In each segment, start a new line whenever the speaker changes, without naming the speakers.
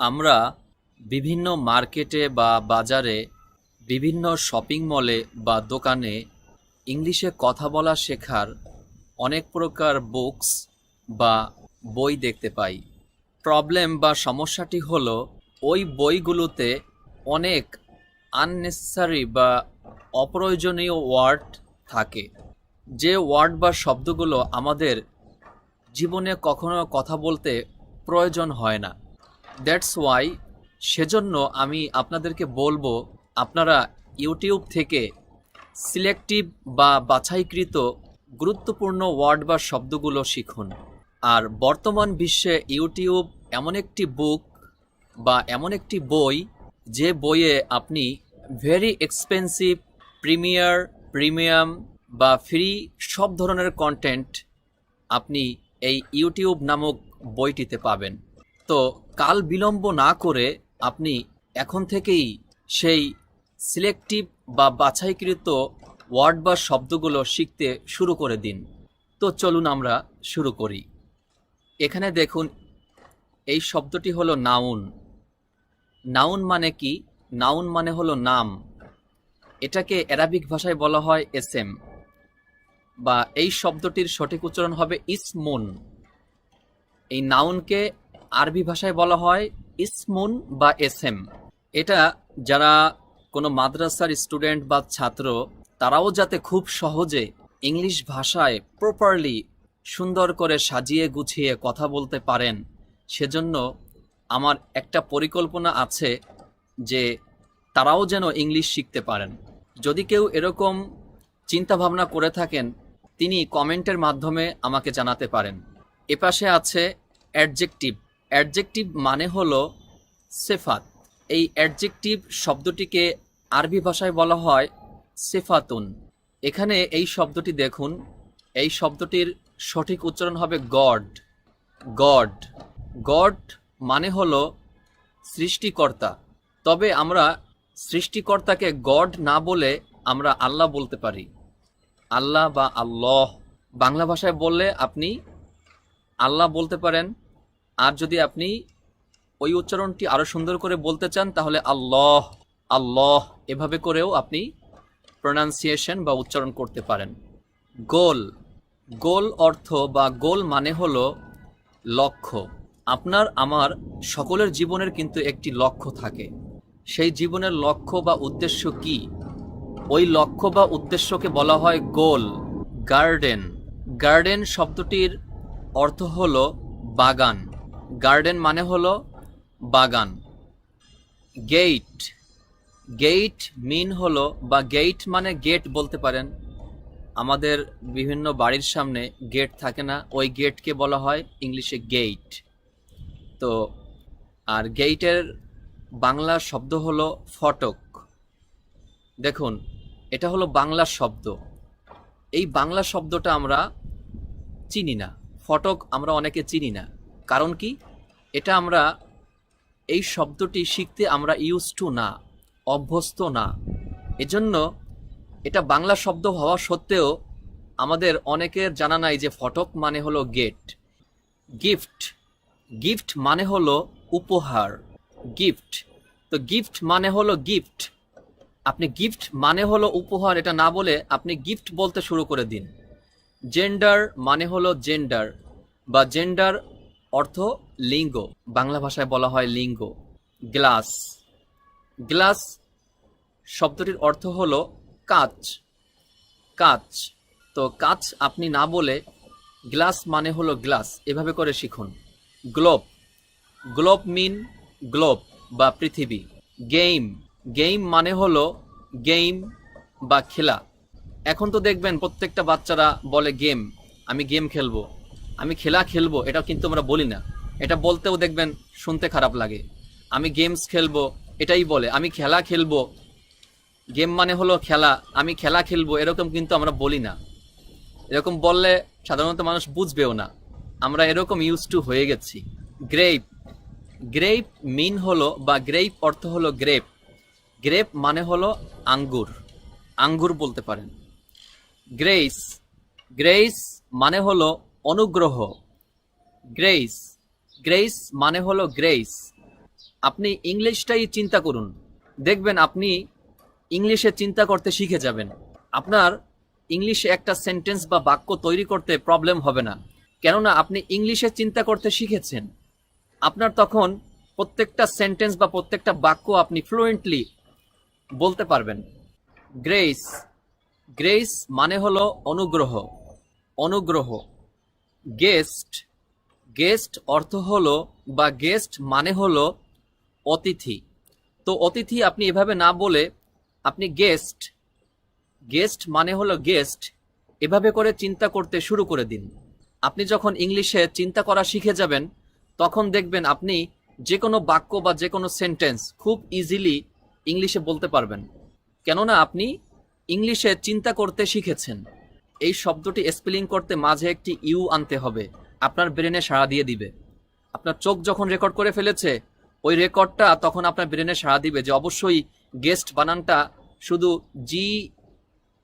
আমরা বিভিন্ন মার্কেটে বা বাজারে বিভিন্ন শপিং মলে বা দোকানে ইংলিশে কথা বলা শেখার অনেক প্রকার বুকস বা বই দেখতে পাই। প্রবলেম বা সমস্যাটি হলো ওই বইগুলোতে অনেক আননেসেসারি বা অপ্রয়োজনীয় ওয়ার্ড থাকে। যে ওয়ার্ড বা শব্দগুলো আমাদের জীবনে কখনো কথা বলতে প্রয়োজন হয় না। দ্যাটস ওয়াই সেজন্য আমি আপনাদেরকে বলব, আপনারা ইউটিউব থেকে সিলেক্টিভ বা বাছাইকৃত গুরুত্বপূর্ণ ওয়ার্ড বা শব্দগুলো শিখুন। আর বর্তমান বিশ্বে ইউটিউব এমন একটি বুক বা এমন একটি বই, যে বইয়ে আপনি ভেরি এক্সপেন্সিভ প্রিমিয়ার প্রিমিয়াম বা ফ্রি সব ধরনের কন্টেন্ট আপনি এই ইউটিউব নামক বইটিতে পাবেন। তো কাল বিলম্ব না করে আপনি এখন থেকেই সেই সিলেক্টিভ বা বাছাইকৃত ওয়ার্ড বা শব্দগুলো শিখতে শুরু করে দিন। তো চলুন আমরা শুরু করি। এখানে দেখুন, এই শব্দটি হলো নাউন। নাউন মানে কি? নাউন মানে হলো নাম। এটাকে অ্যারাবিক ভাষায় বলা হয় এসএম। বা এই শব্দটির সঠিক উচ্চারণ হবে ইসমুন। এই নাউনকে আরবি ভাষায় বলা হয় ইসমুন বা এসএম। এটা যারা কোনো মাদ্রাসার স্টুডেন্ট বা ছাত্র, তারাও যাতে খুব সহজে ইংলিশ ভাষায় প্রপারলি সুন্দর করে সাজিয়ে গুছিয়ে কথা বলতে পারেন, সেজন্য আমার একটা পরিকল্পনা আছে যে তারাও যেন ইংলিশ শিখতে পারেন। যদি কেউ এরকম চিন্তা ভাবনা করে থাকেন, তিনি কমেন্টের মাধ্যমে আমাকে জানাতে পারেন। এপাশে আছে অ্যাডজেক্টিভ। অ্যাডজেক্টিভ মানে হলো সেফাত। এই অ্যাডজেক্টিভ শব্দটিকে আরবি ভাষায় বলা হয় সেফাতুন। এখানে এই শব্দটি দেখুন, এই শব্দটির সঠিক উচ্চারণ হবে গড। গড। গড মানে হলো সৃষ্টিকর্তা। তবে আমরা সৃষ্টিকর্তাকে গড না বলে আমরা আল্লাহ বলতে পারি। আল্লাহ বা আল্লাহ। বাংলা ভাষায় বললে আপনি আল্লাহ বলতে পারেন আর যদি আপনি ওই উচ্চারণটি আরও সুন্দর করে বলতে চান, তাহলে আল্লাহ আল্লাহ এভাবে করেও আপনি প্রনাউন্সিয়েশন বা উচ্চারণ করতে পারেন। গোল গোল অর্থ বা গোল মানে হলো লক্ষ্য। আপনার, আমার সকলের জীবনের কিন্তু একটি লক্ষ্য থাকে। সেই জীবনের লক্ষ্য বা উদ্দেশ্য কি? ওই লক্ষ্য বা উদ্দেশ্যকে বলা হয় গোল, গার্ডেন। গার্ডেন শব্দটির অর্থ হলো বাগান। গার্ডেন মানে হলো বাগান। গেইট। গেইট মিন হলো, বা গেইট মানে গেট বলতে পারেন। আমাদের বিভিন্ন বাড়ির সামনে গেট থাকে না, ওই গেটকে বলা হয় ইংলিশে গেইট। তো, আর গেইটের বাংলা শব্দ হলো ফটক। দেখুন, এটা হলো বাংলা শব্দ। এই বাংলা শব্দটা আমরা চিনি না। ফটক আমরা অনেকে চিনি না। কারণ কি? এটা আমরা, এই শব্দটি শিখতে আমরা ইউজ টু না, অভ্যস্ত না। এজন্য এটা বাংলা শব্দ হওয়া সত্ত্বেও আমাদের অনেকের জানা নাই যে ফটক মানে হলো গেট গিফট গিফট মানে হলো উপহার। গিফট তো গিফট মানে হলো গিফট আপনি গিফট মানে হলো উপহার, এটা না বলে আপনি গিফট বলতে শুরু করে দিন। জেন্ডার মানে হলো জেন্ডার বা জেন্ডার অর্থ লিঙ্গ। বাংলা ভাষায় বলা হয় লিঙ্গ। গ্লাস। গ্লাস শব্দটির অর্থ হলো কাচ। কাচ। তো কাচ আপনি না বলে গ্লাস মানে হলো গ্লাস। এভাবে করে শিখুন। গ্লোব। গ্লোব মিন গ্লোব বা পৃথিবী। গেম গেম মানে হলো গেম বা খেলা। এখন তো দেখবেন প্রত্যেকটা বাচ্চারা বলে গেম। আমি গেম খেলব। আমি খেলা খেলব এটা কিন্তু আমরা বলি না। এটা বলতেও দেখবেন শুনতে খারাপ লাগে। আমি গেমস খেলব, এটাই বলে। আমি খেলা খেলব গেম মানে হলো খেলা। আমি খেলা খেলব, এরকম কিন্তু আমরা বলি না। এরকম বললে সাধারণত মানুষ বুঝবেও না। আমরা এরকম ইউজ টু হয়ে গেছি। গ্রেপ গ্রেপ মিন হলো বা গ্রেপ অর্থ হলো গ্রেপ গ্রেপ মানে হলো আঙ্গুর। আঙ্গুর বলতে পারেন। গ্রেস গ্রেস মানে হলো অনুগ্রহ। গ্রেস গ্রেস মানে হলো গ্রেস আপনি ইংলিশটাই চিন্তা করুন। দেখবেন আপনি ইংলিশে চিন্তা করতে শিখে যাবেন। আপনার ইংলিশে একটা সেন্টেন্স বা বাক্য তৈরি করতে প্রবলেম হবে না। কেননা আপনি ইংলিশে চিন্তা করতে শিখেছেন। আপনার তখন প্রত্যেকটা সেন্টেন্স বা প্রত্যেকটা বাক্য আপনি ফ্লুয়েন্টলি বলতে পারবেন। গ্রেস গ্রেস মানে হলো অনুগ্রহ। অনুগ্রহ। গেস্ট গেস্ট অর্থ হলো বা গেস্ট মানে হলো অতিথি। তো অতিথি আপনি এভাবে না বলে আপনি গেস্ট গেস্ট মানে হলো গেস্ট, এভাবে করে চিন্তা করতে শুরু করে দিন। আপনি যখন ইংলিশে চিন্তা করা শিখে যাবেন, তখন দেখবেন আপনি যে কোনো বাক্য বা যে কোনো সেন্টেন্স খুব ইজিলি ইংলিশে বলতে পারবেন। কেননা আপনি ইংলিশে চিন্তা করতে শিখেছেন। এই শব্দটি স্পেলিং করতে মাঝে একটি ইউ আনতে হবে। আপনার ব্রেনে সাড়া দিয়ে দিবে। আপনার চোখ যখন রেকর্ড করে ফেলেছে, ওই রেকর্ডটা তখন আপনার ব্রেনে সাড়া দিবে যে অবশ্যই গেস্ট বানানটা শুধু জি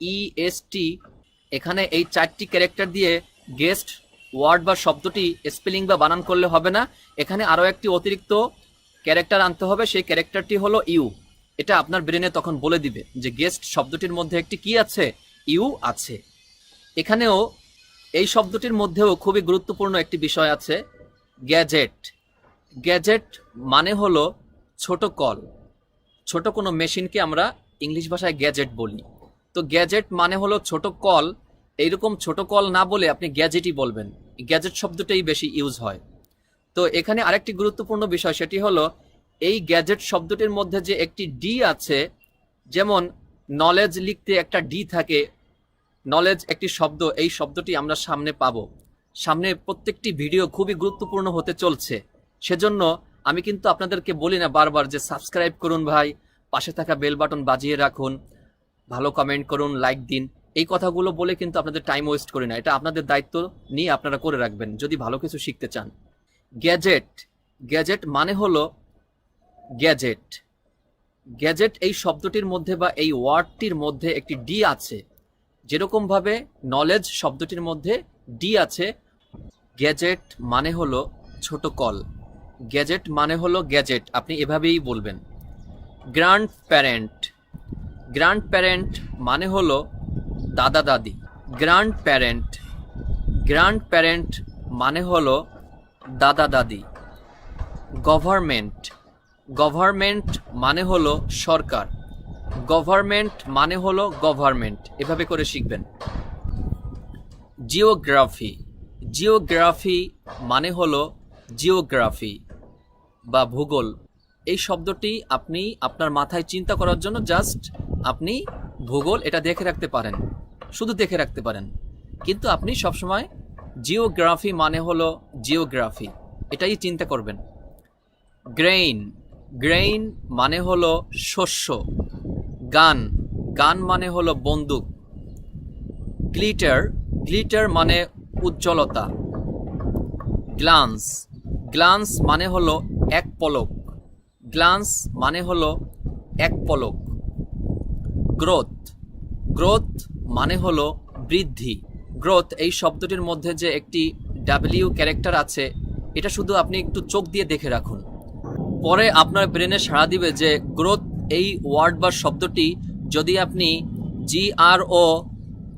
ই এস টি এখানে এই চারটি ক্যারেক্টার দিয়ে গেস্ট ওয়ার্ড বা শব্দটি স্পেলিং বা বানান করলে হবে না। এখানে আরও একটি অতিরিক্ত ক্যারেক্টার আনতে হবে, সেই ক্যারেক্টারটি হলো ইউ। এটা আপনার ব্রেনে তখন বলে দিবে যে গেস্ট শব্দটির মধ্যে একটি কি আছে? ইউ আছে। এখানেও এই শব্দটির মধ্যেও খুবই গুরুত্বপূর্ণ একটি বিষয় আছে, গ্যাজেট। গ্যাজেট মানে হলো ছোট কল। ছোট কোনো মেশিনকে আমরা ইংলিশ ভাষায় গ্যাজেট বলি। তো গ্যাজেট মানে হলো ছোট কল। এইরকম ছোট কল না বলে আপনি গ্যাজেটই বলবেন। গ্যাজেট শব্দটাই বেশি ইউজ হয়। তো এখানে আরেকটি গুরুত্বপূর্ণ বিষয়, সেটি হলো এই গ্যাজেট শব্দটির মধ্যে যে একটি ডি আছে, যেমন নলেজ লিখতে একটা ডি থাকে নলেজ একটি শব্দ, এই শব্দটি আমরা সামনে পাবো। সামনে প্রত্যেকটি ভিডিও খুবই গুরুত্বপূর্ণ হতে চলছে। সেজন্য আমি কিন্তু আপনাদেরকে বলি না বারবার যে সাবস্ক্রাইব করুন ভাই, পাশে থাকা বেল বাটন বাজিয়ে রাখুন, ভালো কমেন্ট করুন লাইক দিন। এই কথাগুলো বলে কিন্তু আপনাদের টাইম ওয়েস্ট করি না। এটা আপনাদের দায়িত্ব নিয়ে আপনারা করে রাখবেন, যদি ভালো কিছু শিখতে চান। গ্যাজেট গ্যাজেট মানে হলো গ্যাজেট গ্যাজেট এই শব্দটির মধ্যে বা এই ওয়ার্ডটির মধ্যে একটি ডি আছে। যেরকমভাবে নলেজ শব্দটির মধ্যে ডি আছে গ্যাজেট মানে হলো ছোট কল গ্যাজেট মানে হলো গ্যাজেট আপনি এভাবেই বলবেন। গ্র্যান্ড প্যারেন্ট গ্র্যান্ড প্যারেন্ট মানে হলো দাদা দাদি। গ্র্যান্ড প্যারেন্ট গ্র্যান্ড প্যারেন্ট মানে হলো দাদা দাদি। গভর্নমেন্ট গভর্নমেন্ট মানে হলো সরকার। গভর্নমেন্ট মানে হলো গভর্নমেন্ট। এভাবে করে শিখবেন। জিওগ্রাফি। জিওগ্রাফি মানে হলো জিওগ্রাফি বা ভূগোল। এই শব্দটি আপনি আপনার মাথায় চিন্তা করার জন্য জাস্ট আপনি ভূগোল এটা দেখে রাখতে পারেন। শুধু দেখে রাখতে পারেন। কিন্তু আপনি সবসময় জিওগ্রাফি মানে হলো জিওগ্রাফি। এটাই চিন্তা করবেন। গ্রেইন। গ্রেইন মানে হলো শস্য। গান। গান মানে হলো বন্দুক। গ্লিটার গ্লিটার মানে উজ্জ্বলতা। গ্লান্স। গ্লান্স মানে হলো এক পলক। গ্লান্স মানে হলো এক পলক। গ্রোথ। গ্রোথ মানে হলো বৃদ্ধি। গ্রোথ এই শব্দটির মধ্যে যে একটি ডাব্লিউ ক্যারেক্টার আছে, এটা শুধু আপনি একটু চোখ দিয়ে দেখে রাখুন। পরে আপনার ব্রেনে সাড়া দিবে যে গ্রোথ এই ওয়ার্ড বা শব্দটি যদি আপনি জি আর ও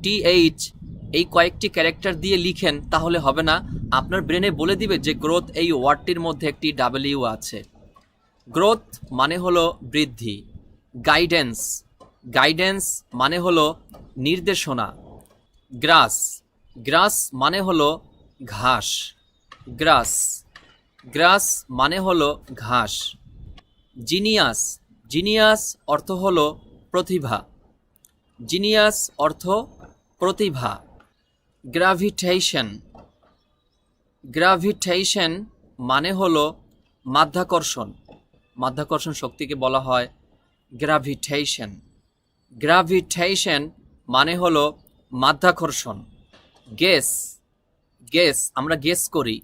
টি এইচ এই কয়েকটি ক্যারেক্টার দিয়ে লিখেন, তাহলে হবে না। আপনার ব্রেনে বলে দিবে যে গ্রোথ এই ওয়ার্ডটির মধ্যে একটি ডাব্লিউ আছে। গ্রোথ মানে হলো বৃদ্ধি। গাইডেন্স। গাইডেন্স মানে হলো নির্দেশনা। গ্রাস। গ্রাস মানে হলো ঘাস। গ্রাস। গ্রাস মানে হলো ঘাস। জিনিয়াস। জিনিয়াস অর্থ হলো প্রতিভা। জিনিয়াস অর্থ প্রতিভা। গ্রাভিটেশন। গ্রাভিটেশন মানে হলো মাধ্যাকর্ষণ। মাধ্যাকর্ষণ শক্তিকে বলা হয় গ্রাভিটেশন। গ্রাভিটেশন মানে হলো মাধ্যাকর্ষণ। গেস গেস আমরা গেস করি।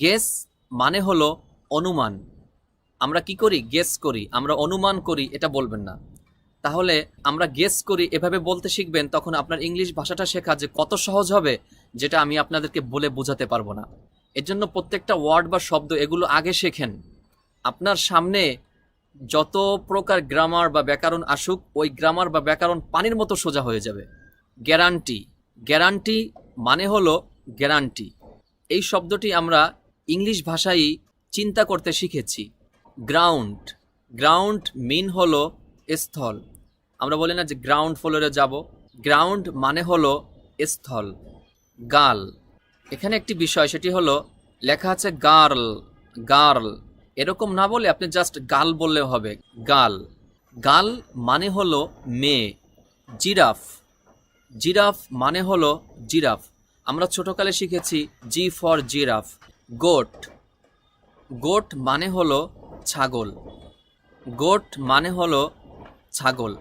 গেস মানে হলো অনুমান। আমরা কি করি? গেস করি। আমরা অনুমান করি, এটা বলবেন না। তাহলে আমরা গেস করি, এভাবে বলতে শিখবেন, তখন আপনার ইংলিশ ভাষাটা শেখা যে কত সহজ হবে, যেটা আমি আপনাদেরকে বলে বোঝাতে পারব না। এর জন্য প্রত্যেকটা ওয়ার্ড বা শব্দ এগুলো আগে শেখেন। আপনার সামনে যত প্রকার গ্রামার বা ব্যাকরণ আসুক, ওই গ্রামার বা ব্যাকরণ পানির মতো সোজা হয়ে যাবে। গ্যারান্টি গ্যারান্টি মানে হলো গ্যারান্টি এই শব্দটি আমরা ইংলিশ ভাষায় চিন্তা করতে শিখেছি। গ্রাউন্ড গ্রাউন্ড মিন হলো স্থল। আমরা বলি না যে গ্রাউন্ড ফ্লোরে যাব। গ্রাউন্ড মানে হলো স্থল, গাল। এখানে একটি বিষয়, সেটি হলো লেখা আছে গার্ল গার্ল। এরকম না বলে আপনি জাস্ট গাল বললে হবে, গাল। গাল মানে হলো মেয়ে, জিরাফ। জিরাফ মানে হলো জিরাফ। আমরা ছোটকালে শিখেছি G for giraffe goat goat মানে হলো ছাগল। গোট মানে হলো ছাগল।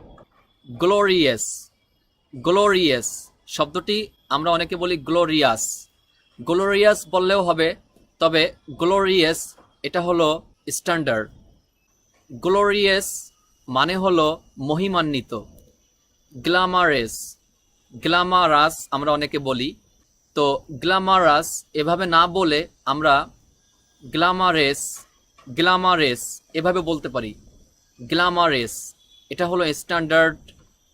গ্লোরিয়াস। গ্লোরিয়াস শব্দটি আমরা অনেকে বলি গ্লোরিয়াস। গ্লোরিয়াস বললেও হবে, তবে গ্লোরিয়াস এটা হলো স্ট্যান্ডার্ড। গ্লোরিয়াস মানে হলো মহিমান্বিত। গ্ল্যামারেস গ্ল্যামারাস আমরা অনেকে বলি। তো গ্ল্যামারাস এভাবে না বলে আমরা গ্ল্যামারেস গ্ল্যামারেস এভাবে বলতে পারি। গ্ল্যামারেস এটা হলো স্ট্যান্ডার্ড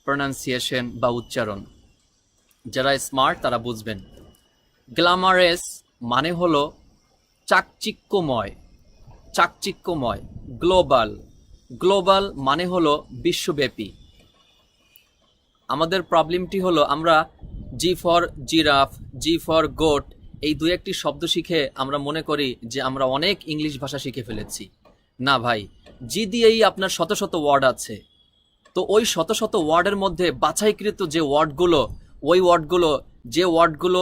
প্রনাউন্সিয়েশন বা উচ্চারণ। যারা স্মার্ট, তারা বুঝবেন। গ্লামারেস মানে হলো চাকচিক্যময় চাকচিক্যময়, গ্লোবাল। গ্লোবাল মানে হলো বিশ্বব্যাপী। আমাদের প্রবলেমটি হলো আমরা G for giraffe, G for goat এই দু একটি শব্দ শিখে আমরা মনে করি যে আমরা অনেক ইংলিশ ভাষা শিখে ফেলেছি। না ভাই, জি দিয়েই আপনার শত শত ওয়ার্ড আছে। তো ওই শত শত ওয়ার্ডের মধ্যে বাছাইকৃত যে ওয়ার্ডগুলো, ওই ওয়ার্ডগুলো, যে ওয়ার্ডগুলো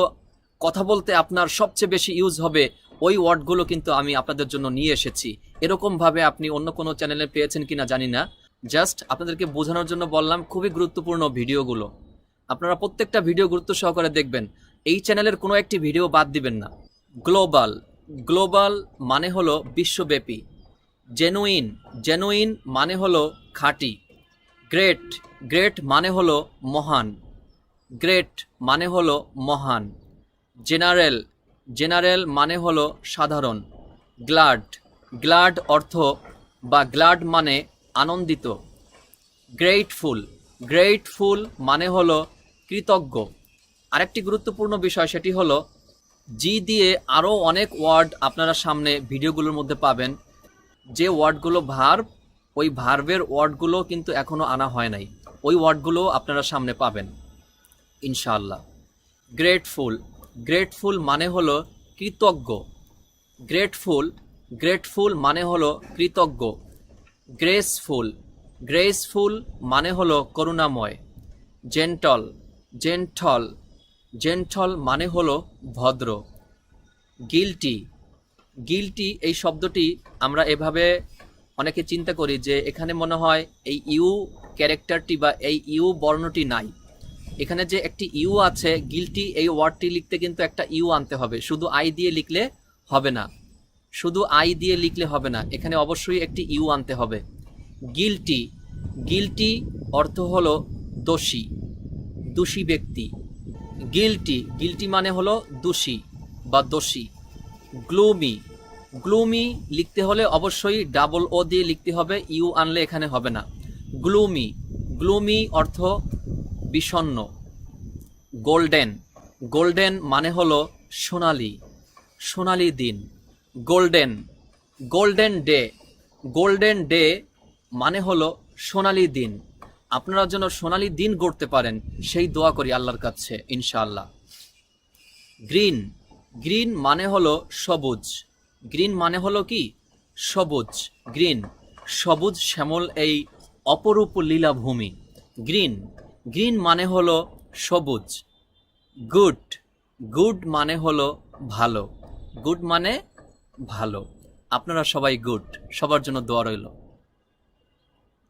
কথা বলতে আপনার সবচেয়ে বেশি ইউজ হবে, ওই ওয়ার্ডগুলো কিন্তু আমি আপনাদের জন্য নিয়ে এসেছি। এরকমভাবে আপনি অন্য কোনো চ্যানেলে পেয়েছেন কিনা জানি না। জাস্ট আপনাদেরকে বোঝানোর জন্য বললাম, খুবই গুরুত্বপূর্ণ ভিডিওগুলো। আপনারা প্রত্যেকটা ভিডিও গুরুত্ব সহকারে দেখবেন। এই চ্যানেলের কোনো একটি ভিডিও বাদ দিবেন না। গ্লোবাল। গ্লোবাল মানে হলো বিশ্বব্যাপী। জেনুইন। জেনুইন মানে হলো খাঁটি। গ্রেট। গ্রেট মানে হলো মহান। গ্রেট মানে হলো মহান। জেনারেল। জেনারেল মানে হলো সাধারণ। গ্লাড। গ্লাড অর্থ বা গ্লাড মানে আনন্দিত। গ্রেটফুল। গ্রেটফুল মানে হলো কৃতজ্ঞ। আরেকটি গুরুত্বপূর্ণ বিষয় সেটি হলো জি দিয়ে আরও অনেক ওয়ার্ড আপনারা সামনে ভিডিওগুলোর মধ্যে পাবেন। যে ওয়ার্ডগুলো ভার্ব ওই ভার্বের ওয়ার্ডগুলো কিন্তু এখনও আনা হয় নাই। ওই ওয়ার্ডগুলো আপনারা সামনে পাবেন। ইনশাআল্লাহ। গ্রেটফুল গ্রেটফুল মানে হলো কৃতজ্ঞ। গ্রেটফুল গ্রেটফুল মানে হলো কৃতজ্ঞ। গ্রেসফুল গ্রেসফুল মানে হলো করুণাময়। জেন্টল জেন্টল জেন্টল মানে হলো ভদ্র। গিলটি। গিলটি এই শব্দটি আমরা এভাবে অনেকে চিন্তা করি যে এখানে মনে হয় এই ইউ ক্যারেক্টারটি বা এই ইউ বর্ণটি নাই। এখানে যে একটি ইউ আছে, গিলটি এই ওয়ার্ডটি লিখতে কিন্তু একটা ইউ আনতে হবে। শুধু আই দিয়ে লিখলে হবে না। শুধু আই দিয়ে লিখলে হবে না, এখানে অবশ্যই একটি ইউ আনতে হবে। গিলটি। গিলটি অর্থ হলো দোষী দোষী ব্যক্তি। গিলটি গিলটি মানে হলো দোষী বা দোষী। গ্লুমি গ্লুমি লিখতে হলে অবশ্যই ডাবল ও দিয়ে লিখতে হবে ইউ আনলে এখানে হবে না। গ্লুমি গ্লুমি অর্থ বিষণ্ণ। গোল্ডেন গোল্ডেন মানে হলো সোনালি। সোনালি দিন। Golden golden day golden day মানে হলো সোনালি দিন। আপনারা যেন সোনালি দিন গড়তে পারেন, সেই দোয়া করি আল্লাহর কাছে, ইনশাআল্লাহ। গ্রিন গ্রিন মানে হলো সবুজ। গ্রিন মানে হলো কি? সবুজ। গ্রিন, সবুজ শ্যামল এই অপরূপ লীলাভূমি। গ্রিন গ্রিন মানে হলো সবুজ। গুড গুড মানে হলো ভালো। গুড মানে ভালো। আপনারা সবাই গুড। সবার জন্য দোয়া রইল।